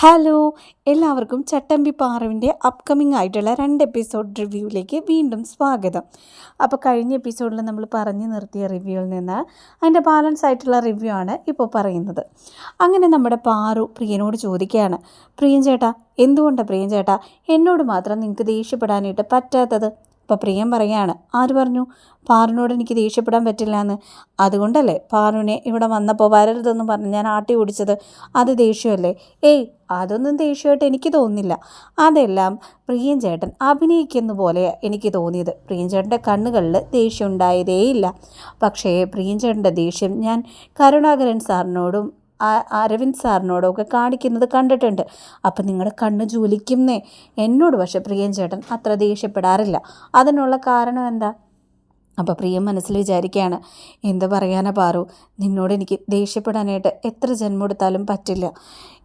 Hello എല്ലാവർക്കും ചട്ടമ്പി പാറുവിന്റെ upcoming ആയിട്ടുള്ള രണ്ട് എപ്പിസോഡ് റിവ്യൂവിലേക്ക് വീണ്ടും സ്വാഗതം. അപ്പോൾ കഴിഞ്ഞ എപ്പിസോഡിൽ നമ്മൾ പറഞ്ഞു നിർത്തിയ റിവ്യൂവിൽ നിന്ന് അതിന്റെ ബാലൻസ് ആയിട്ടുള്ള റിവ്യൂ ആണ് ഇപ്പോൾ പറയുന്നത്. അങ്ങനെ നമ്മുടെ പാറു പ്രിയനോട് ചോദിക്കുകയാണ് പ്രിയൻ ചേട്ടാ എന്തുകൊണ്ടാണ് പ്രിയൻ ചേട്ടാ? എന്നോട് മാത്രം നിങ്ങൾക്ക് ദേഷ്യപ്പെടാനായിട്ട് പറ്റാത്തത്? അപ്പോൾ പ്രിയം പറയാണ് ആര് പറഞ്ഞു? പാറിനോട് എനിക്ക് ദേഷ്യപ്പെടാൻ പറ്റില്ല എന്ന് അതുകൊണ്ടല്ലേ പാറുവിനെ ഇവിടെ വന്നപ്പോൾ വരരുതെന്ന് പറഞ്ഞ് ഞാൻ ആട്ടി ഓടിച്ചത്? അത് ദേഷ്യമല്ലേ? ഏയ് അതൊന്നും ദേഷ്യമായിട്ട് എനിക്ക് തോന്നുന്നില്ല. അതെല്ലാം പ്രിയൻ ചേട്ടൻ അഭിനയിക്കുന്ന പോലെ എനിക്ക് തോന്നിയത്. പ്രിയൻ ചേട്ടന്റെ കണ്ണുകളിൽ ദേഷ്യം ഉണ്ടായതേയില്ല. പക്ഷേ പ്രിയൻ ചേട്ടന്റെ ദേഷ്യം ഞാൻ കരുണാകരൻ സാറിനോടും അരവിന്ദ് സാറിനോടൊക്കെ കാണിക്കുന്നത് കണ്ടിട്ടുണ്ട്. അപ്പം നിങ്ങളുടെ കണ്ണ് ജോലിക്കുന്നേ എന്നോട് പക്ഷെ പ്രിയൻ ചേട്ടൻ അത്ര ദേഷ്യപ്പെടാറില്ല. അതിനുള്ള കാരണം എന്താ? അപ്പോൾ പ്രിയം മനസ്സിൽ വിചാരിക്കുകയാണ് എന്താ പറയാനാ പാറു? നിന്നോട് എനിക്ക് ദേഷ്യപ്പെടാനായിട്ട് എത്ര ജന്മം എടുത്താലും പറ്റില്ല.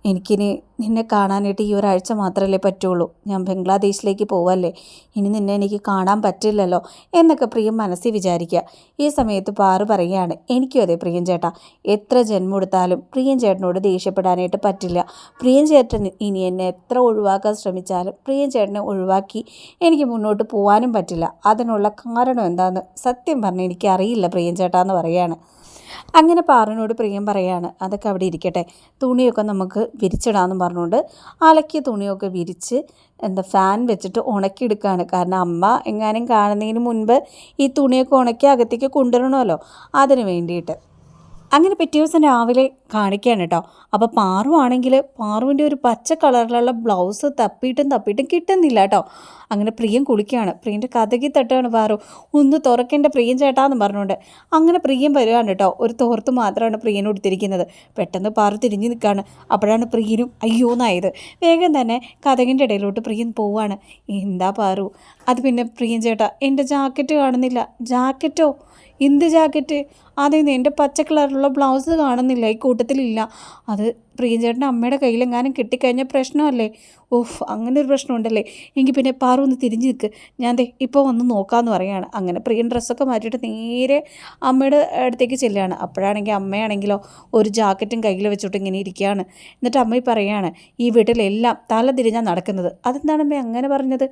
എനിക്കിനി നിന്നെ കാണാനായിട്ട് ഈ ഒരാഴ്ച മാത്രമല്ലേ പറ്റുള്ളൂ. ഞാൻ ബംഗ്ലാദേശിലേക്ക് പോവല്ലേ? ഇനി നിന്നെ എനിക്ക് കാണാൻ പറ്റില്ലല്ലോ എന്നൊക്കെ പ്രിയം മനസ്സിൽ വിചാരിക്കുക. ഈ സമയത്ത് പാറു പറയുകയാണ് എനിക്കും അതെ പ്രിയൻ ചേട്ടാ. എത്ര ജന്മം എടുത്താലും പ്രിയൻ ചേട്ടനോട് ദേഷ്യപ്പെടാനായിട്ട് പറ്റില്ല. പ്രിയൻ ചേട്ടൻ ഇനി എന്നെ എത്ര ഒഴിവാക്കാൻ ശ്രമിച്ചാലും പ്രിയൻ ചേട്ടനെ ഒഴിവാക്കി എനിക്ക് മുന്നോട്ട് പോകാനും പറ്റില്ല. അതിനുള്ള കാരണം എന്താണെന്ന് സത്യം പറഞ്ഞ് എനിക്കറിയില്ല പ്രിയൻ ചേട്ടാ എന്ന് പറയാണ് അങ്ങനെ പാറിനോട് പ്രിയം പറയാണ് അതൊക്കെ അവിടെ ഇരിക്കട്ടെ. തുണിയൊക്കെ നമുക്ക് വിരിച്ചിടാമെന്ന് പറഞ്ഞുകൊണ്ട് അലക്കിയ തുണിയൊക്കെ വിരിച്ച് എന്താ ഫാൻ വെച്ചിട്ട് ഉണക്കിയെടുക്കുകയാണ് കാരണം അമ്മ എങ്ങാനും കാണുന്നതിന് മുൻപ് ഈ തുണിയൊക്കെ ഉണക്കി അകത്തേക്ക് കൊണ്ടുവരണമല്ലോ. അതിന് വേണ്ടിയിട്ട്. അങ്ങനെ പിറ്റേ ദിവസം രാവിലെ കാണിക്കുകയാണ് കേട്ടോ. അപ്പോൾ പാറു ആണെങ്കിൽ പാറുവിന്റെ ഒരു പച്ച കളറിലുള്ള ബ്ലൗസ് തപ്പിയിട്ടും തപ്പിയിട്ടും കിട്ടുന്നില്ല കേട്ടോ. അങ്ങനെ പ്രിയം കുളിക്കുകയാണ് പ്രിയന്റെ കഥകി തട്ടാണ് പാറു. ഒന്ന് തുറക്കേണ്ട പ്രിയം ചേട്ടാന്ന് പറഞ്ഞുകൊണ്ട് അങ്ങനെ പ്രിയം വരികയാണ് കേട്ടോ. ഒരു തോർത്ത് മാത്രമാണ് പ്രിയൻ ഉടുത്തിരിക്കുന്നത് പെട്ടെന്ന് പാറു തിരിഞ്ഞു നിൽക്കുകയാണ് അപ്പോഴാണ് പ്രിയനും അയ്യോന്നായത് വേഗം തന്നെ കഥകിന്റെ ഇടയിലോട്ട് പ്രിയൻ പോവാണ്. എന്താ പാറു? അത് പിന്നെ പ്രിയൻ ചേട്ടാ എന്റെ ജാക്കറ്റ് കാണുന്നില്ല. ജാക്കറ്റോ? എന്ത് ജാക്കറ്റ്? അതേന്ന് എന്റെ പച്ച കളറിലുള്ള ബ്ലൗസ് കാണുന്നില്ല ഈ കൂട്ടത്തിലില്ല. അത് പ്രിയഞ്ചേട്ടന്റെ അമ്മയുടെ കയ്യിലെങ്ങാനും കിട്ടിക്കഴിഞ്ഞാൽ പ്രശ്നമല്ലേ? ഓഫ് അങ്ങനെ ഒരു പ്രശ്നമുണ്ടല്ലേ? എങ്കിൽ പിന്നെ പാറു ഒന്ന് തിരിഞ്ഞ് നിൽക്ക് ഞാൻ ദേ ഇപ്പോൾ വന്ന് നോക്കാമെന്ന് പറയുകയാണ് അങ്ങനെ പ്രിയൻ ഡ്രസ്സൊക്കെ മാറ്റിയിട്ട് നേരെ അമ്മയുടെ അടുത്തേക്ക് ചെല്ലുകയാണ് അപ്പോഴാണെങ്കിൽ അമ്മയാണെങ്കിലോ ഒരു ജാക്കറ്റും കയ്യിൽ വെച്ചിട്ട് ഇങ്ങനെ ഇരിക്കുകയാണ് എന്നിട്ട് അമ്മ പറയുകയാണ് ഈ വീട്ടിലെല്ലാം തല തിരിഞ്ഞാൽ നടക്കുന്നത്. അതെന്താണ് അമ്മ അങ്ങനെ പറഞ്ഞത്?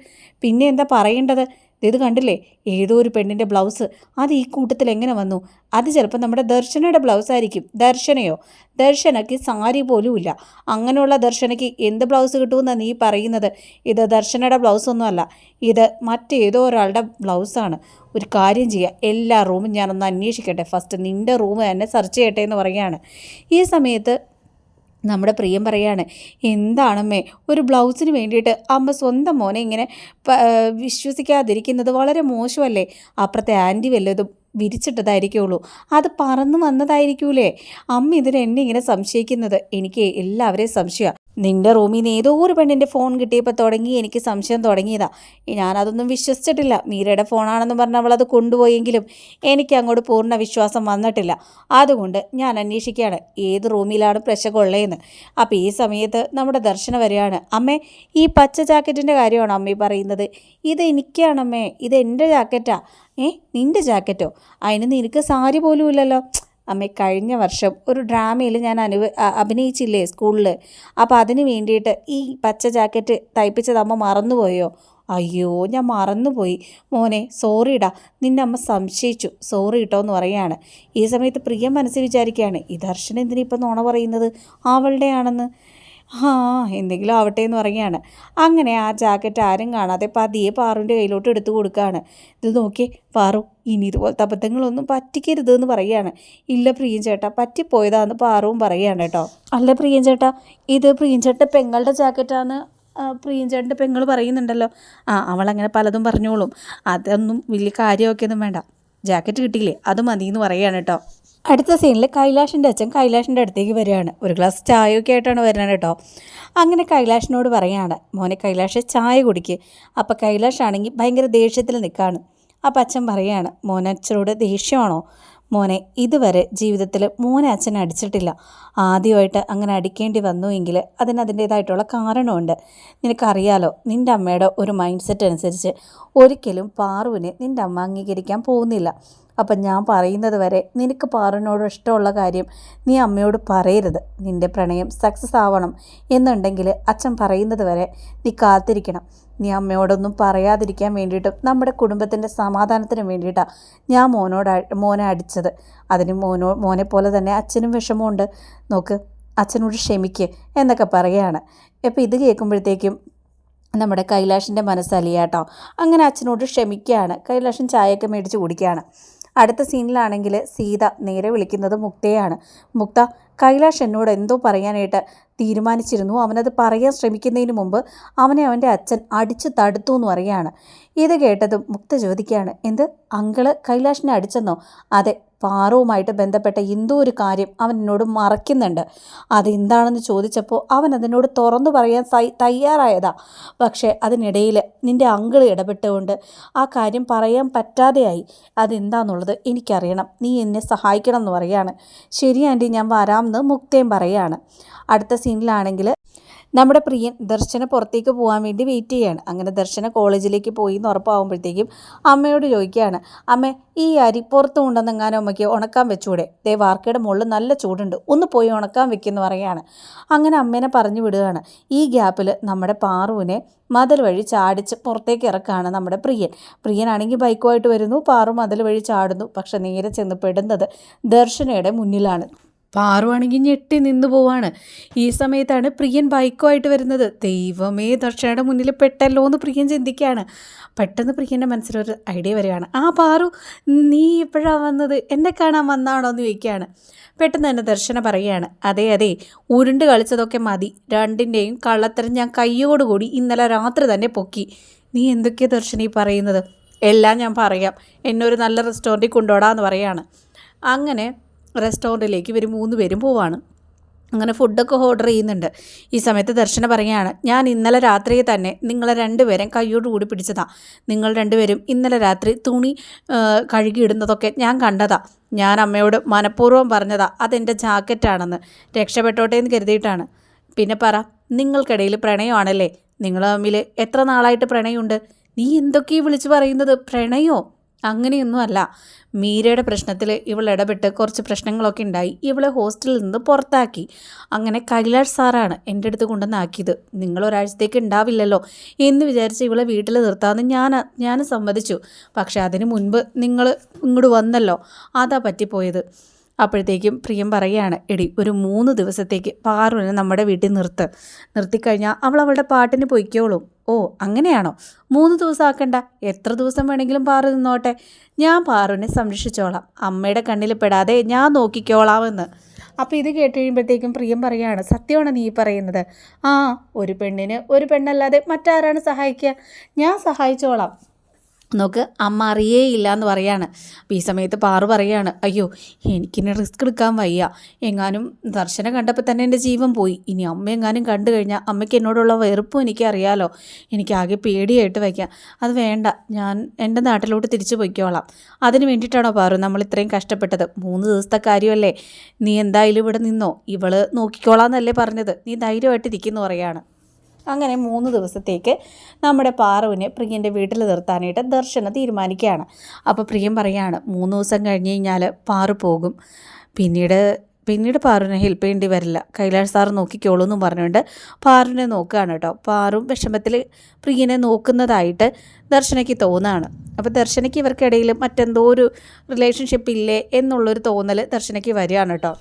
പിന്നെ എന്താ പറയേണ്ടത്? ഇത് കണ്ടില്ലേ? ഏതോ ഒരു പെണ്ണിന്റെ ബ്ലൗസ് അത് ഈ കൂട്ടത്തിൽ എങ്ങനെ വന്നു? അത് ചിലപ്പോൾ നമ്മുടെ ദർശനയുടെ ബ്ലൗസ് ആയിരിക്കും. ദർശനയോ? ദർശനയ്ക്ക് സാരി പോലുമില്ല അങ്ങനെയുള്ള ദർശനയ്ക്ക് എന്ത് ബ്ലൗസ് കിട്ടുമെന്നാണ് നീ പറയുന്നത്? ഇത് ദർശനയുടെ ബ്ലൗസ് ഒന്നുമല്ല ഇത് മറ്റേതോ ഒരാളുടെ ബ്ലൗസാണ് ഒരു കാര്യം ചെയ്യുക എല്ലാ റൂമും ഞാനൊന്ന് അന്വേഷിക്കട്ടെ. ഫസ്റ്റ് നിന്റെ റൂം തന്നെ സെർച്ച് ചെയ്യട്ടെ എന്ന് പറയുകയാണ്. ഈ സമയത്ത് നമ്മുടെ പ്രിയം പറയാണ് എന്താണമ്മേ ഒരു ബ്ലൗസിന് വേണ്ടിയിട്ട് അമ്മ സ്വന്തം മോനെ ഇങ്ങനെ വിശ്വസിക്കാതിരിക്കുന്നത് വളരെ മോശമല്ലേ? അപ്പുറത്തെ ആന്റി വല്ലതും വിരിച്ചിട്ടതായിരിക്കുള്ളൂ. അത് പറന്നു വന്നതായിരിക്കൂലേ? അമ്മ ഇതിന് എന്നെ ഇങ്ങനെ സംശയിക്കുന്നത്. എനിക്ക് എല്ലാവരെയും സംശയമാണ് നിന്റെ റൂമിൽ നിന്ന് ഏതോ ഒരു പെണ്ണിന്റെ ഫോൺ കിട്ടിയപ്പോൾ തുടങ്ങി എനിക്ക് സംശയം തുടങ്ങിയതാ. ഞാനതൊന്നും വിശ്വസിച്ചിട്ടില്ല. മീരയുടെ ഫോണാണെന്ന് പറഞ്ഞ് അവളത് കൊണ്ടുപോയെങ്കിലും എനിക്ക് അങ്ങോട്ട് പൂർണ വിശ്വാസം വന്നിട്ടില്ല. അതുകൊണ്ട് ഞാൻ അന്വേഷിക്കുകയാണ് ഏത് റൂമിലാണ് ഉള്ളതെന്ന് അപ്പോൾ ഈ സമയത്ത് നമ്മുടെ ദർശനം വരികയാണ് അമ്മേ ഈ പച്ച ജാക്കറ്റിന്റെ കാര്യമാണോ അമ്മ പറയുന്നത്? ഇത് എനിക്കാണമ്മേ ഇത് എന്റെ ജാക്കറ്റാ. ഏ നിന്റെ ജാക്കറ്റോ? അതിന് നിനക്ക് സാരി പോലും ഇല്ലല്ലോ. അമ്മേ കഴിഞ്ഞ വർഷം ഒരു ഡ്രാമയിൽ ഞാൻ അനുവ അഭിനയിച്ചില്ലേ സ്കൂളിൽ അപ്പോൾ അതിന് വേണ്ടിയിട്ട് ഈ പച്ച ജാക്കറ്റ് തയ്പ്പിച്ചത് അമ്മ മറന്നുപോയോ? അയ്യോ ഞാൻ മറന്നുപോയി. മോനെ സോറിടാ നിന്നെ അമ്മ സംശയിച്ചു. സോറി ഇട്ടോ എന്ന് പറയാണ് ഈ സമയത്ത് പ്രിയ മനസ്സിൽ വിചാരിക്കുകയാണ് ഈ ദർശനം എന്തിനാ ഇപ്പം നോണ പറയുന്നത്? അവളുടെ ആണെന്ന് ആ എന്തെങ്കിലും ആവട്ടെ എന്ന് പറയുകയാണ്. അങ്ങനെ ആ ജാക്കറ്റ് ആരും കാണാതെ പതിയെ പാറുവിന്റെ കയ്യിലോട്ട് എടുത്തു കൊടുക്കുകയാണ്. ഇത് നോക്കി പാറു ഇനി ഇതുപോലത്തെ അബദ്ധങ്ങളൊന്നും പറ്റിക്കരുത് എന്ന് പറയുകയാണ്. ഇല്ല പ്രിയൻ ചേട്ടാ പറ്റിപ്പോയതാന്ന് പാറുവും പറയുകയാണ് കേട്ടോ. അല്ല പ്രിയൻ ചേട്ടാ ഇത് പ്രിയൻ ചേട്ടന്റെ പെങ്ങളുടെ ജാക്കറ്റാന്ന് പ്രിയഞ്ചേട്ടന്റെ പെങ്ങൾ പറയുന്നുണ്ടല്ലോ. ആ അവളങ്ങനെ പലതും പറഞ്ഞോളും. അതൊന്നും വലിയ കാര്യമൊക്കെ ഒന്നും വേണ്ട. ജാക്കറ്റ് കിട്ടിയില്ലേ അത് മതി എന്ന് പറയുകയാണ് കേട്ടോ. അടുത്ത സീനിൽ കൈലാഷിന്റെ അച്ഛൻ കൈലാഷിന്റെ അടുത്തേക്ക് വരികയാണ്. ഒരു ഗ്ലാസ് ചായയൊക്കെ ആയിട്ടാണ് വരുന്നത് കേട്ടോ. അങ്ങനെ കൈലാഷിനോട് പറയാണ് മോനെ കൈലാഷ് ചായ കുടിക്ക്. അപ്പോൾ കൈലാഷ് ആണെങ്കിൽ ഭയങ്കര ദേഷ്യത്തിൽ നിൽക്കുകയാണ് അപ്പം അച്ഛൻ പറയാണ് മോനെ അച്ഛനോട് ദേഷ്യമാണോ? മോനെ ഇതുവരെ ജീവിതത്തിൽ മോനെ അച്ഛൻ അടിച്ചിട്ടില്ല. ആദ്യമായിട്ട് അങ്ങനെ അടിക്കേണ്ടി വന്നു എങ്കിൽ അതിന് അതിന്റേതായിട്ടുള്ള കാരണമുണ്ട്. നിനക്കറിയാലോ നിന്റെ അമ്മയുടെ ഒരു മൈൻഡ് സെറ്റ് അനുസരിച്ച് ഒരിക്കലും പാറുവിനെ നിന്റെ അമ്മ അംഗീകരിക്കാൻ പോകുന്നില്ല. അപ്പം ഞാൻ പറയുന്നത് വരെ നിനക്ക് പാറുവിനോട് ഇഷ്ടമുള്ള കാര്യം നീ അമ്മയോട് പറയരുത്. നിന്റെ പ്രണയം സക്സസ് ആവണം എന്നുണ്ടെങ്കിൽ അച്ഛൻ പറയുന്നത് വരെ നീ കാത്തിരിക്കണം. നീ അമ്മയോടൊന്നും പറയാതിരിക്കാൻ വേണ്ടിയിട്ടും നമ്മുടെ കുടുംബത്തിന്റെ സമാധാനത്തിന് വേണ്ടിയിട്ടാണ് ഞാൻ മോനോട് മോനെ അടിച്ചത്. അതിന് മോനോ മോനെ പോലെ തന്നെ അച്ഛനും വിഷമമുണ്ട്. നോക്ക് അച്ഛനോട് ക്ഷമിക്ക് എന്നൊക്കെ പറയുകയാണ്. അപ്പോൾ ഇത് കേൾക്കുമ്പോഴത്തേക്കും നമ്മുടെ കൈലാഷിന്റെ മനസ്സലിയാട്ടോ. അങ്ങനെ അച്ഛനോട് ക്ഷമിക്കുകയാണ്. കൈലാഷൻ ചായയൊക്കെ മേടിച്ച് കുടിക്കുകയാണ്. അടുത്ത സീനിലാണെങ്കിൽ സീത നേരെ വിളിക്കുന്നത് മുക്തയാണ് മുക്ത കൈലാഷ് എന്നോട് എന്തോ പറയാനായിട്ട് തീരുമാനിച്ചിരുന്നു. അവനത് പറയാൻ ശ്രമിക്കുന്നതിന് മുമ്പ് അവനെ അവന്റെ അച്ഛൻ അടിച്ചു തടുത്തു എന്ന് പറയുകയാണ്. ഇത് കേട്ടതും മുക്ത ചോദിക്കുകയാണ് എന്ത്? അങ്കിൾ കൈലാഷിനെ അടിച്ചെന്നോ? അതെ പാറവുമായിട്ട് ബന്ധപ്പെട്ട എന്തോ ഒരു കാര്യം അവൻ എന്നോട് മറയ്ക്കുന്നുണ്ട്. അതെന്താണെന്ന് ചോദിച്ചപ്പോൾ അവൻ അതിനോട് തുറന്നു പറയാൻ തയ്യാറായതാ. പക്ഷേ അതിനിടയിൽ നിന്റെ അങ്കിൾ ഇടപെട്ടുകൊണ്ട് ആ കാര്യം പറയാൻ പറ്റാതെയായി. അതെന്താണെന്നുള്ളത് എനിക്കറിയണം. നീ എന്നെ സഹായിക്കണം എന്ന് പറയാണ് ശരി ആന്റി ഞാൻ വരാമെന്ന് മുക്തയും പറയാണ്. അടുത്ത സീനിലാണെങ്കിൽ നമ്മുടെ പ്രിയൻ ദർശന പുറത്തേക്ക് പോകാൻ വേണ്ടി വെയിറ്റ് ചെയ്യാണ്. അങ്ങനെ ദർശന കോളേജിലേക്ക് പോയി എന്ന് ഉറപ്പാകുമ്പോഴത്തേക്കും അമ്മയോട് ചോദിക്കുകയാണ്. അമ്മ ഈ അരി പുറത്ത് കൊണ്ടുവന്നെങ്ങാനും അമ്മയ്ക്ക് ഉണക്കാൻ വെച്ചൂടെ? ദേ വാർക്കയുടെ മുകളിൽ നല്ല ചൂടുണ്ട്. ഒന്ന് പോയി ഉണക്കാൻ വെക്കുമെന്ന് പറയുകയാണ് അങ്ങനെ അമ്മേനെ പറഞ്ഞു വിടുകയാണ്. ഈ ഗ്യാപ്പിൽ നമ്മുടെ പാറുവിനെ മതിൽ വഴി ചാടിച്ച് പുറത്തേക്ക് ഇറക്കാണ് നമ്മുടെ പ്രിയൻ. പ്രിയനാണെങ്കിൽ ബൈക്കുമായിട്ട് വരുന്നു. പാറു മതിൽ വഴി ചാടുന്നു. പക്ഷെ നേരെ ചെന്ന് പെടുന്നത് ദർശനയുടെ മുന്നിലാണ്. പാറുവാണെങ്കിൽ ഞെട്ടി നിന്നു പോവാണ്. ഈ സമയത്താണ് പ്രിയൻ ബൈക്കുമായിട്ട് വരുന്നത്. ദൈവമേ ദർശനയുടെ മുന്നിൽ പെട്ടല്ലോ എന്ന് പ്രിയൻ ചിന്തിക്കുകയാണ്. പെട്ടെന്ന് പ്രിയന്റെ മനസ്സിലൊരു ഐഡിയ വരികയാണ്. ആ പാറു നീ എപ്പോഴാണ് വന്നത്? എന്നെ കാണാൻ വന്നാണോ? എന്ന് ചോദിക്കുകയാണ്. പെട്ടെന്ന് തന്നെ ദർശന പറയുകയാണ്. അതെ അതെ ഉരുണ്ട് കളിച്ചതൊക്കെ മതി. രണ്ടിന്റെയും കള്ളത്തരം ഞാൻ കയ്യോടുകൂടി ഇന്നലെ രാത്രി തന്നെ പൊക്കി. നീ എന്തൊക്കെയാണ് ദർശന പറയുന്നത്? എല്ലാം ഞാൻ പറയാം. എന്നൊരു നല്ല റെസ്റ്റോറന്റിൽ കൊണ്ടുപോടാന്ന് പറയാണ് അങ്ങനെ റെസ്റ്റോറന്റിലേക്ക് ഇവർ മൂന്ന് പേരും പോവാണ്. അങ്ങനെ ഫുഡൊക്കെ ഓർഡർ ചെയ്യുന്നുണ്ട്. ഈ സമയത്ത് ദർശന പറയുകയാണ് ഞാൻ ഇന്നലെ രാത്രിയെ തന്നെ നിങ്ങളെ രണ്ടുപേരും കൈയോട് കൂടി പിടിച്ചതാ. നിങ്ങൾ രണ്ടുപേരും ഇന്നലെ രാത്രി തുണി കഴുകിയിടുന്നതൊക്കെ ഞാൻ കണ്ടതാ. ഞാൻ അമ്മയോട് മനഃപൂർവം പറഞ്ഞതാ അതെന്റെ ജാക്കറ്റാണെന്ന്. രക്ഷപ്പെട്ടോട്ടെ എന്ന് കരുതിയിട്ടാണ്. പിന്നെ പറ നിങ്ങൾക്കിടയിൽ പ്രണയമാണല്ലേ? നിങ്ങൾ തമ്മിൽ എത്ര നാളായിട്ട് പ്രണയമുണ്ട്? നീ എന്തൊക്കെയാണ് വിളിച്ചു പറയുന്നത്? പ്രണയോ? അങ്ങനെയൊന്നുമല്ല. മീരയുടെ പ്രശ്നത്തിൽ ഇവൾ ഇടപെട്ട് കുറച്ച് പ്രശ്നങ്ങളൊക്കെ ഉണ്ടായി. ഇവളെ ഹോസ്റ്റലിൽ നിന്ന് പുറത്താക്കി. അങ്ങനെ കൈലാഷ് സാറാണ് എന്റെ അടുത്ത് കൊണ്ടുവന്നാക്കിയത് നിങ്ങൾ ഒരാഴ്ചത്തേക്ക് ഉണ്ടാവില്ലല്ലോ എന്ന് വിചാരിച്ച് ഇവളെ വീട്ടിൽ നിർത്താമെന്ന് ഞാൻ ഞാൻ സമ്മതിച്ചു. പക്ഷേ അതിന് മുൻപ് നിങ്ങൾ ഇങ്ങോട്ട് വന്നല്ലോ. അതാ പറ്റിപ്പോയത്. അപ്പോഴത്തേക്കും പ്രിയം പറയുകയാണ് എടി ഒരു മൂന്ന് ദിവസത്തേക്ക് പാറുവിനെ നമ്മുടെ വീട്ടിൽ നിർത്ത്. നിർത്തിക്കഴിഞ്ഞാൽ അവൾ അവളുടെ പാട്ടിന് പൊയ്ക്കോളും. ഓ അങ്ങനെയാണോ? മൂന്ന് ദിവസം ആക്കണ്ട എത്ര ദിവസം വേണമെങ്കിലും പാറു നിന്നോട്ടെ. ഞാൻ പാറുവിനെ സംരക്ഷിച്ചോളാം. അമ്മയുടെ കണ്ണിൽ പെടാതെ ഞാൻ നോക്കിക്കോളാമെന്ന്. അപ്പോൾ ഇത് കേട്ട് കഴിയുമ്പോഴത്തേക്കും പ്രിയം പറയുകയാണ് സത്യമാണ് നീ പറയുന്നത്. ആ ഒരു പെണ്ണിന് ഒരു പെണ്ണല്ലാതെ മറ്റാരാണ് സഹായിക്കുക? ഞാൻ സഹായിച്ചോളാം. നോക്ക് അമ്മ അറിയേയില്ല എന്ന് പറയാണ് ഈ സമയത്ത് പാറു പറയാണ് അയ്യോ എനിക്കിനി റിസ്ക് എടുക്കാൻ വയ്യ. എങ്ങാനും ദർശനം കണ്ടപ്പോൾ തന്നെ എന്റെ ജീവൻ പോയി. ഇനി അമ്മ എങ്ങാനും കണ്ടു കഴിഞ്ഞാൽ അമ്മയ്ക്ക് എന്നോടുള്ള വെറുപ്പും എനിക്കറിയാലോ. എനിക്കാകെ പേടിയായിട്ട് വയ്ക്കാം. അത് വേണ്ട ഞാൻ എന്റെ നാട്ടിലോട്ട് തിരിച്ചു പോയിക്കോളാം. അതിന് വേണ്ടിയിട്ടാണോ പാറു നമ്മൾ ഇത്രയും കഷ്ടപ്പെട്ടത്? മൂന്ന് ദിവസത്തെ കാര്യമല്ലേ? നീ എന്തായാലും ഇവിടെ നിന്നോ? ഇവൾ നോക്കിക്കോളാന്നല്ലേ പറഞ്ഞത്. നീ ധൈര്യമായിട്ട് ഇരിക്കുന്നു പറയാണ്. അങ്ങനെ മൂന്ന് ദിവസത്തേക്ക് നമ്മുടെ പാറുവിനെ പ്രിയന്റെ വീട്ടിൽ നിർത്താനായിട്ട് ദർശന തീരുമാനിക്കുകയാണ്. അപ്പോൾ പ്രിയം പറയാണ് മൂന്ന് ദിവസം കഴിഞ്ഞ് കഴിഞ്ഞാൽ പാറു പോകും. പിന്നീട് പിന്നീട് പാറുവിനെ ഹെൽപ്പ് ചെയ്യേണ്ടി വരില്ല. കൈലാഷ് സാർ നോക്കിക്കോളൂ എന്നും പറഞ്ഞുകൊണ്ട് പാറുവിനെ നോക്കുകയാണ് കേട്ടോ. പാറും വിഷമത്തിൽ പ്രിയനെ നോക്കുന്നതായിട്ട് ദർശനയ്ക്ക് തോന്നുകയാണ് അപ്പോൾ ദർശനയ്ക്ക് ഇവർക്കിടയിൽ മറ്റെന്തോ ഒരു റിലേഷൻഷിപ്പ് ഇല്ലേ എന്നുള്ളൊരു തോന്നൽ ദർശനയ്ക്ക് വരികയാണ് കേട്ടോ.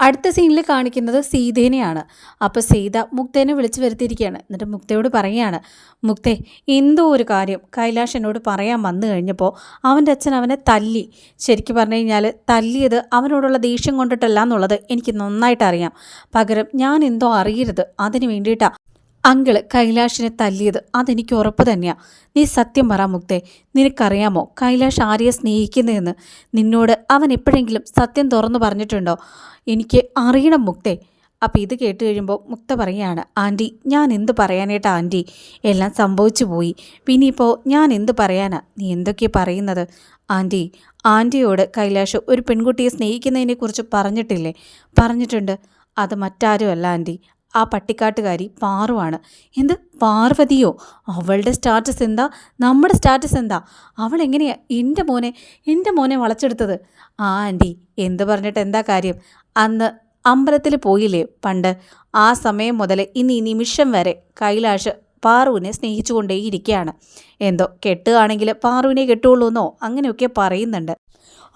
അടുത്ത സീനിൽ കാണിക്കുന്നത് സീതേനെയാണ്. അപ്പോൾ സീത മുക്തേനെ വിളിച്ചു വരുത്തിയിരിക്കുകയാണ്. എന്നിട്ട് മുക്തയോട് പറയുകയാണ് മുക്തേ എന്തോ ഒരു കാര്യം കൈലാഷ് എന്നോട് പറയാൻ വന്നു കഴിഞ്ഞപ്പോൾ അവന്റെ അച്ഛൻ അവനെ തല്ലി. ശരിക്കും പറഞ്ഞു കഴിഞ്ഞാൽ തല്ലിയത് അവനോടുള്ള ദേഷ്യം കൊണ്ടിട്ടല്ല എന്നുള്ളത് എനിക്ക് നന്നായിട്ട് അറിയാം. പകരം ഞാൻ എന്തോ അറിയരുത്. അതിന് വേണ്ടിയിട്ടാണ് അങ്കിൾ കൈലാഷിനെ തല്ലിയത് അതെനിക്ക് ഉറപ്പ് തന്നെയാ. നീ സത്യം പറ മുക്തെ നിനക്കറിയാമോ കൈലാഷ് ആര്യെ സ്നേഹിക്കുന്നതെന്ന്? നിന്നോട് അവൻ എപ്പോഴെങ്കിലും സത്യം തുറന്നു പറഞ്ഞിട്ടുണ്ടോ? എനിക്ക് അറിയണം മുക്തേ. അപ്പോൾ ഇത് കേട്ട് കഴിയുമ്പോൾ മുക്ത പറയുകയാണ് ആന്റി ഞാൻ എന്ത് പറയാനായിട്ട് ആന്റി എല്ലാം സംഭവിച്ചു പോയി. പിന്നെ ഇപ്പോൾ ഞാൻ എന്ത് പറയാനാ? നീ എന്തൊക്കെ പറയുന്നത്? ആന്റി ആന്റിയോട് കൈലാഷ് ഒരു പെൺകുട്ടിയെ സ്നേഹിക്കുന്നതിനെക്കുറിച്ച് പറഞ്ഞിട്ടില്ലേ? പറഞ്ഞിട്ടുണ്ട്. അത് മറ്റാരുമല്ല ആന്റി ആ പട്ടിക്കാട്ടുകാരി പാറുവാണ്. എന്ത്? പാർവതിയോ? അവളുടെ സ്റ്റാറ്റസ് എന്താ? നമ്മുടെ സ്റ്റാറ്റസ് എന്താ? അവൾ എങ്ങനെയാണ് എന്റെ മോനെ എന്റെ മോനെ വളച്ചെടുത്തത്. ആ ആന്റി എന്ത് പറഞ്ഞിട്ട് എന്താ കാര്യം? അന്ന് അമ്പലത്തിൽ പോയില്ലേ പണ്ട്? ആ സമയം മുതൽ ഇനി ഈ നിമിഷം വരെ കൈലാഷ് പാറുവിനെ സ്നേഹിച്ചുകൊണ്ടേയിരിക്കുകയാണ്. എന്തോ കെട്ടുകയാണെങ്കിൽ പാറുവിനെ കെട്ടുകയുള്ളൂ എന്നോ അങ്ങനെയൊക്കെ പറയുന്നുണ്ട്.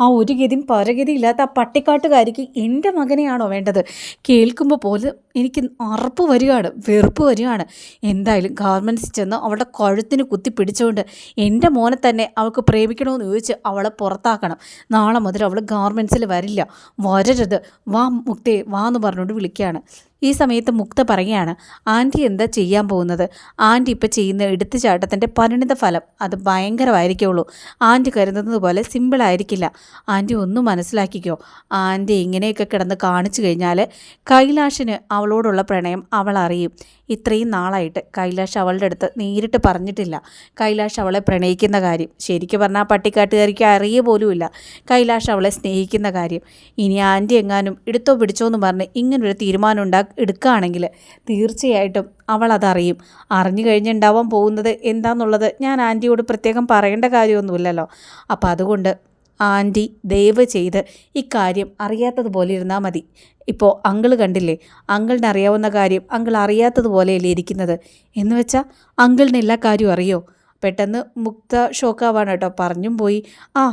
ആ ഒരു ഗതിയും പരഗതി ഇല്ലാത്ത ആ പട്ടിക്കാട്ടുകാരിക്ക് എന്റെ മകനെയാണോ വേണ്ടത്? കേൾക്കുമ്പോൾ പോലും എനിക്ക് അറപ്പ് വരികയാണ് വെറുപ്പ് വരികയാണ്. എന്തായാലും ഗാർമെന്റ്സ് ചെന്ന് അവളുടെ കഴുത്തിന് കുത്തി പിടിച്ചുകൊണ്ട് എന്റെ മോനെ തന്നെ അവൾക്ക് പ്രേമിക്കണമെന്ന് ചോദിച്ച് അവളെ പുറത്താക്കണം. നാളെ മുതൽ അവൾ ഗാർമെന്റ്സിൽ വരില്ല. വരരുത്. വാ മുക്തേ വാ എന്ന് പറഞ്ഞുകൊണ്ട് വിളിക്കുകയാണ്. ഈ സമയത്ത് മുക്ത പറയുകയാണ് ആന്റി എന്താ ചെയ്യാൻ പോകുന്നത്? ആന്റി ഇപ്പം ചെയ്യുന്ന എടുത്തുചാട്ടത്തിന്റെ പരിണിത ഫലം അത് ഭയങ്കരമായിരിക്കുള്ളൂ. ആന്റി കരുതുന്നത് പോലെ സിമ്പിളായിരിക്കില്ല ആന്റി ഒന്നും മനസ്സിലാക്കിക്കോ ആന്റി ഇങ്ങനെയൊക്കെ കിടന്ന് കാണിച്ചു കഴിഞ്ഞാൽ കൈലാഷിന് അവളോടുള്ള പ്രണയം അവൾ അറിയും. ഇത്രയും നാളായിട്ട് കൈലാഷ് അവളുടെ അടുത്ത് നേരിട്ട് പറഞ്ഞിട്ടില്ല. കൈലാഷ് അവളെ പ്രണയിക്കുന്ന കാര്യം. ശരിക്കും പറഞ്ഞാൽ പട്ടിക്കാട്ടുകാരിക്ക് അറിയ പോലുമില്ല. കൈലാഷ് അവളെ സ്നേഹിക്കുന്ന കാര്യം. ഇനി ആന്റി എങ്ങാനും എടുത്തോ പിടിച്ചോ എന്ന് പറഞ്ഞ് ഇങ്ങനൊരു തീരുമാനം ഉണ്ടാ എടുക്കുകയാണെങ്കിൽ തീർച്ചയായിട്ടും അവൾ അതറിയും. അറിഞ്ഞു കഴിഞ്ഞുണ്ടാവാൻ പോകുന്നത് എന്താണെന്നുള്ളത് ഞാൻ ആന്റിയോട് പ്രത്യേകം പറയേണ്ട കാര്യമൊന്നുമില്ലല്ലോ. അപ്പോൾ അതുകൊണ്ട് ആന്റി ദയവ് ചെയ്ത് ഇക്കാര്യം അറിയാത്തതുപോലെ ഇരുന്നാൽ മതി. ഇപ്പോൾ അങ്കിൾ കണ്ടില്ലേ? അങ്കിളിന് അറിയാവുന്ന കാര്യം അങ്കിൾ അറിയാത്തതുപോലെയല്ലേ ഇരിക്കുന്നത്. എന്ന് വെച്ചാൽ അങ്കിളിന് എല്ലാ കാര്യവും അറിയോ? പെട്ടെന്ന് മുക്ത ഷോക്കാവാണ് കേട്ടോ. പറഞ്ഞും പോയി. ആ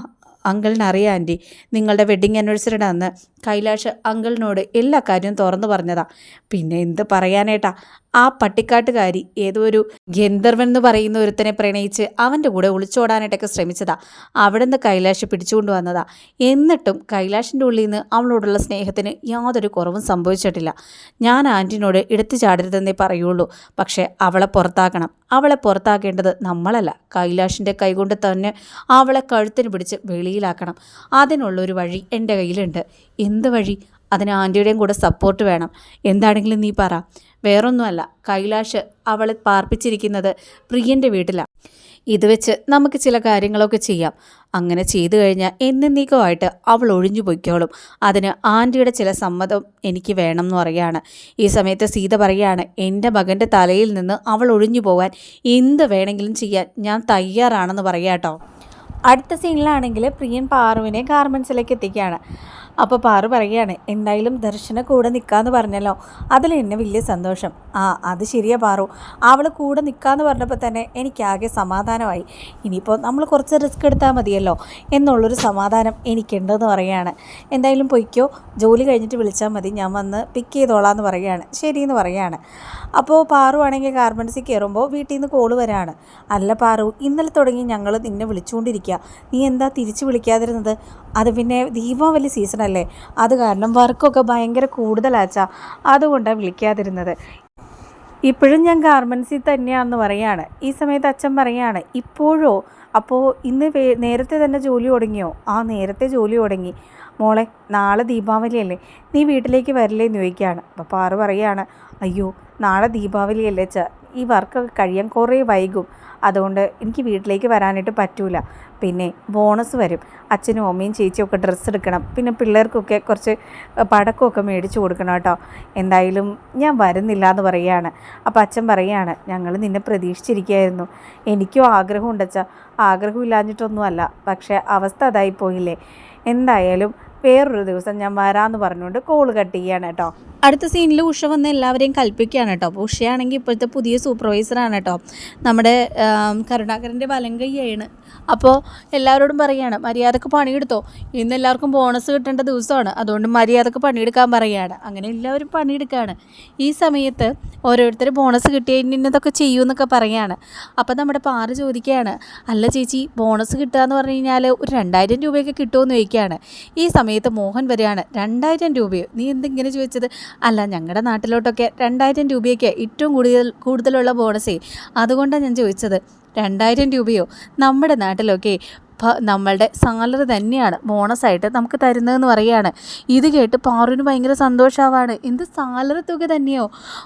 അങ്കിളിന് അറിയാം ആന്റി. നിങ്ങളുടെ വെഡ്ഡിങ് ആനിവേഴ്സറിയുടെ അന്ന് കൈലാഷ് അങ്കിളിനോട് എല്ലാ കാര്യവും തുറന്നു പറഞ്ഞതാണ് പിന്നെ എന്ത് പറയാനേട്ടാ ആ പട്ടിക്കാട്ടുകാരി ഏതോ ഒരു ഗന്ധർവൻ എന്ന് പറയുന്ന ഒരുത്തനെ പ്രണയിച്ച് അവന്റെ കൂടെ ഒളിച്ചോടാനായിട്ടൊക്കെ ശ്രമിച്ചതാ. അവിടെ നിന്ന് കൈലാഷ് പിടിച്ചുകൊണ്ട് വന്നതാ. എന്നിട്ടും കൈലാഷിന്റെ ഉള്ളിൽ നിന്ന് അവളോടുള്ള സ്നേഹത്തിന് യാതൊരു കുറവും സംഭവിച്ചിട്ടില്ല. ഞാൻ ആന്റിനോട് എടുത്തു ചാടരുതെന്നേ പറയുള്ളൂ. പക്ഷേ അവളെ പുറത്താക്കണം. അവളെ പുറത്താക്കേണ്ടത് നമ്മളല്ല. കൈലാഷിന്റെ കൈകൊണ്ട് തന്നെ അവളെ കഴുത്തിന് പിടിച്ച് വെളിയിലാക്കണം. അതിനുള്ളൊരു വഴി എന്റെ കയ്യിലുണ്ട്. എന്ത് വഴി? അതിന് ആന്റിയുടെയും കൂടെ സപ്പോർട്ട് വേണം. എന്താണെങ്കിലും നീ പറ. വേറൊന്നുമല്ല. കൈലാഷ് അവളെ പാർപ്പിച്ചിരിക്കുന്നത് പ്രിയന്റെ വീട്ടിലാണ് ഇത് വെച്ച് നമുക്ക് ചില കാര്യങ്ങളൊക്കെ ചെയ്യാം. അങ്ങനെ ചെയ്തു കഴിഞ്ഞാൽ എന്നേക്കുമായിട്ട് അവൾ ഒഴിഞ്ഞു പൊയ്ക്കോളും. അതിന് ആന്റിയുടെ ചില സമ്മതം എനിക്ക് വേണം എന്ന് പറയുകയാണ്. ഈ സമയത്ത് സീത പറയുകയാണ് എന്റെ മകന്റെ തലയിൽ നിന്ന് അവൾ ഒഴിഞ്ഞു പോകാൻ എന്ത് വേണമെങ്കിലും ചെയ്യാൻ ഞാൻ തയ്യാറാണെന്ന് പറയാട്ടോ. അടുത്ത സീനിലാണെങ്കിൽ പ്രിയൻ പാറുവിനെ ഗാർമെൻസിലേക്ക് എത്തിക്കുകയാണ്. അപ്പോൾ പാറു പറയുകയാണ് എന്തായാലും ദർശന കൂടെ നിൽക്കാന്ന് പറഞ്ഞല്ലോ. അതിൽ എന്നെ വലിയ സന്തോഷം. ആ അത് ശരിയാ പാറു. അവൾ കൂടെ നിൽക്കാന്ന് പറഞ്ഞപ്പോൾ തന്നെ എനിക്കാകെ സമാധാനമായി. ഇനിയിപ്പോൾ നമ്മൾ കുറച്ച് റിസ്ക് എടുത്താൽ മതിയല്ലോ എന്നുള്ളൊരു സമാധാനം എനിക്കുണ്ടെന്ന് പറയുകയാണ്. എന്തായാലും പൊയ്ക്കോ. ജോലി കഴിഞ്ഞിട്ട് വിളിച്ചാൽ മതി. ഞാൻ വന്ന് പിക്ക് ചെയ്തോളാം എന്ന് പറയുകയാണ്. ശരിയെന്ന് പറയുകയാണ്. അപ്പോൾ പാറു ആണെങ്കിൽ കാർമൻസി കയറുമ്പോൾ വീട്ടിൽ നിന്ന് കോൾ വരാണ്. അല്ല പാറു ഇന്നലെ തുടങ്ങി ഞങ്ങൾ നിന്നെ വിളിച്ചുകൊണ്ടിരിക്കുക നീ എന്താ തിരിച്ച് വിളിക്കാതിരുന്നത്? അത് പിന്നെ ദീപാവലി സീസൺ അല്ലേ അത് കാരണം വർക്കൊക്കെ ഭയങ്കര കൂടുതലാച്ചാ. അതുകൊണ്ടാണ് വിളിക്കാതിരുന്നത്. ഇപ്പോഴും ഞാൻ ഗാർമെൻസിൽ തന്നെയാണെന്ന് പറയാണ്. ഈ സമയത്ത് അച്ഛൻ പറയാണ് ഇപ്പോഴോ? അപ്പോൾ ഇന്ന് നേരത്തെ തന്നെ ജോലി തുടങ്ങിയോ ആ നേരത്തെ ജോലി തുടങ്ങി മോളെ നാളെ ദീപാവലി അല്ലേ നീ വീട്ടിലേക്ക് വരില്ലേ? എന്ന് ചോദിക്കുകയാണ്. അപ്പോൾ പാറു പറയാണ് അയ്യോ നാളെ ദീപാവലി അല്ലേ അച്ഛാ? ഈ വർക്കൊക്കെ കഴിയാൻ കുറേ വൈകും. അതുകൊണ്ട് എനിക്ക് വീട്ടിലേക്ക് വരാനായിട്ട് പറ്റൂല. പിന്നെ ബോണസ് വരും. അച്ഛനും അമ്മയും ചേച്ചിയും ഒക്കെ ഡ്രസ്സ് എടുക്കണം. പിന്നെ പിള്ളേർക്കൊക്കെ കുറച്ച് പടക്കമൊക്കെ മേടിച്ച് കൊടുക്കണം കേട്ടോ. എന്തായാലും ഞാൻ വരുന്നില്ല എന്ന് പറയുകയാണ്. അപ്പോൾ അച്ഛൻ പറയുകയാണ് ഞങ്ങൾ നിന്നെ പ്രതീക്ഷിച്ചിരിക്കുകയായിരുന്നു. എനിക്കും ആഗ്രഹമുണ്ട് അച്ഛാ. ആഗ്രഹം ഇല്ലാഞ്ഞിട്ടൊന്നുമല്ല. പക്ഷേ അവസ്ഥ അതായി പോയില്ലേ. എന്തായാലും വേറൊരു ദിവസം ഞാൻ വരാമെന്ന് പറഞ്ഞുകൊണ്ട് കോൾ കട്ട് ചെയ്യാണ് കേട്ടോ. അടുത്ത സീനിൽ ഉഷ വന്ന് എല്ലാവരെയും കൽപ്പിക്കുകയാണ് കേട്ടോ അപ്പോൾ ഉഷയാണെങ്കിൽ ഇപ്പോഴത്തെ പുതിയ സൂപ്പർവൈസറാണ് കേട്ടോ നമ്മുടെ കരുണാകരന്റെ വലങ്കയ്യാണ് അപ്പോൾ എല്ലാവരോടും പറയുകയാണ് മര്യാദയ്ക്ക് പണിയെടുത്തോ. ഇന്ന് എല്ലാവർക്കും ബോണസ് കിട്ടേണ്ട ദിവസമാണ്. അതുകൊണ്ട് മര്യാദയ്ക്ക് പണിയെടുക്കാൻ പറയുകയാണ് അങ്ങനെ എല്ലാവരും പണിയെടുക്കുകയാണ് ഈ സമയത്ത് ഓരോരുത്തർ ബോണസ് കിട്ടിയതിന് ഇന്നതൊക്കെ ചെയ്യുമെന്നൊക്കെ പറയുകയാണ് അപ്പോൾ നമ്മുടെ പാറ് ചോദിക്കുകയാണ് അല്ല ചേച്ചി ബോണസ് കിട്ടുക എന്ന് പറഞ്ഞു കഴിഞ്ഞാൽ ഒരു രണ്ടായിരം രൂപയൊക്കെ കിട്ടുമെന്ന് ചോദിക്കുകയാണ്. ഈ സമയത്ത് മോഹൻ വരികയാണ് രണ്ടായിരം രൂപയോ? നീ എന്തിങ്ങനെ ചോദിച്ചത്? അല്ല ഞങ്ങളുടെ നാട്ടിലോട്ടൊക്കെ രണ്ടായിരം രൂപയൊക്കെ ഏറ്റവും കൂടുതൽ കൂടുതലുള്ള ബോണസേ അതുകൊണ്ടാണ് ഞാൻ ചോദിച്ചത്. രണ്ടായിരം രൂപയോ? നമ്മുടെ നാട്ടിലൊക്കെ അപ്പോൾ നമ്മളുടെ സാലറി തന്നെയാണ്. ബോണസായിട്ട് നമുക്ക് തരുന്നതെന്ന് പറയുകയാണ്. ഇത് കേട്ട് പാറുവിന് ഭയങ്കര സന്തോഷമാവാണ് എന്ത് സാലറി തുക തന്നെയോ?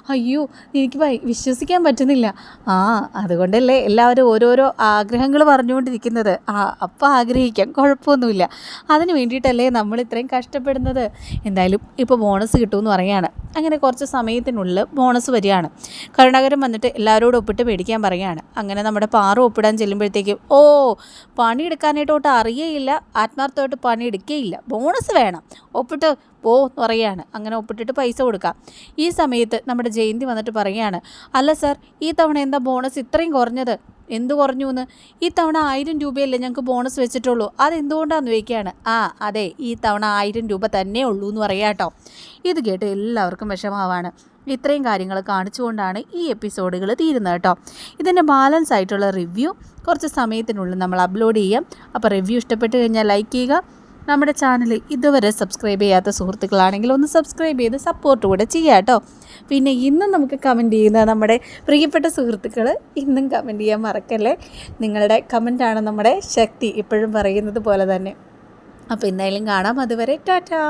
അയ്യോ എനിക്ക് വിശ്വസിക്കാൻ പറ്റുന്നില്ല. ആ അതുകൊണ്ടല്ലേ എല്ലാവരും ഓരോരോ ആഗ്രഹങ്ങൾ പറഞ്ഞുകൊണ്ടിരിക്കുന്നത്. ആ അപ്പം ആഗ്രഹിക്കാം. കുഴപ്പമൊന്നുമില്ല. അതിന് വേണ്ടിയിട്ടല്ലേ നമ്മൾ ഇത്രയും കഷ്ടപ്പെടുന്നത്? എന്തായാലും ഇപ്പോൾ ബോണസ് കിട്ടുമെന്ന് പറയുകയാണ്. അങ്ങനെ കുറച്ച് സമയത്തിനുള്ളിൽ ബോണസ് വരികയാണ്. കരുണാകരൻ വന്നിട്ട് എല്ലാവരോടും ഒപ്പിട്ട് മേടിക്കാൻ പറയുകയാണ്. അങ്ങനെ നമ്മുടെ പാറ ഒപ്പിടാൻ ചെല്ലുമ്പോഴത്തേക്കും ഓ പണിയെടുക്കാനായിട്ടോട്ട് അറിയേയില്ല. ആത്മാർത്ഥമായിട്ട് പണിയെടുക്കുകയില്ല ബോണസ് വേണം. ഒപ്പിട്ട് പോ എന്ന് പറയുകയാണ്. അങ്ങനെ ഒപ്പിട്ടിട്ട് പൈസ കൊടുക്കാം. ഈ സമയത്ത് നമ്മുടെ ജയന്തി വന്നിട്ട് പറയുകയാണ് അല്ല സാർ ഈ തവണ എന്താ ബോണസ് ഇത്രയും കുറഞ്ഞത്? എന്ത് കുറഞ്ഞു എന്ന്? ഈ തവണ ആയിരം രൂപയല്ലേ ഞങ്ങൾക്ക് ബോണസ് വെച്ചിട്ടുള്ളൂ. അതെന്തുകൊണ്ടാണെന്ന് ചോദിക്കുകയാണ്. ആ അതെ ഈ തവണ ആയിരം രൂപ തന്നെ ഉള്ളൂ എന്ന് പറയാം കേട്ടോ. ഇത് കേട്ട് എല്ലാവർക്കും വിഷമാവാണ് ഇത്രയും കാര്യങ്ങൾ കാണിച്ചുകൊണ്ടാണ് ഈ എപ്പിസോഡുകൾ തീരുന്നത് കേട്ടോ. ഇതിന്റെ ബാലൻസ് ആയിട്ടുള്ള റിവ്യൂ കുറച്ച് സമയത്തിനുള്ളിൽ നമ്മൾ അപ്ലോഡ് ചെയ്യാം. അപ്പോൾ റിവ്യൂ ഇഷ്ടപ്പെട്ട് കഴിഞ്ഞാൽ ലൈക്ക് ചെയ്യുക. നമ്മുടെ ചാനൽ ഇതുവരെ സബ്സ്ക്രൈബ് ചെയ്യാത്ത സുഹൃത്തുക്കളാണെങ്കിൽ ഒന്ന് സബ്സ്ക്രൈബ് ചെയ്ത് സപ്പോർട്ട് കൂടെ ചെയ്യാം കേട്ടോ. പിന്നെ ഇന്നും നമുക്ക് കമന്റ് ചെയ്യുന്ന നമ്മുടെ പ്രിയപ്പെട്ട സുഹൃത്തുക്കൾ ഇന്നും കമന്റ് ചെയ്യാൻ മറക്കല്ലേ? നിങ്ങളുടെ കമന്റാണ് നമ്മുടെ ശക്തി ഇപ്പോഴും പറയുന്നത് പോലെ തന്നെ. അപ്പോൾ എന്തായാലും കാണാം. അതുവരെ ടാറ്റാ.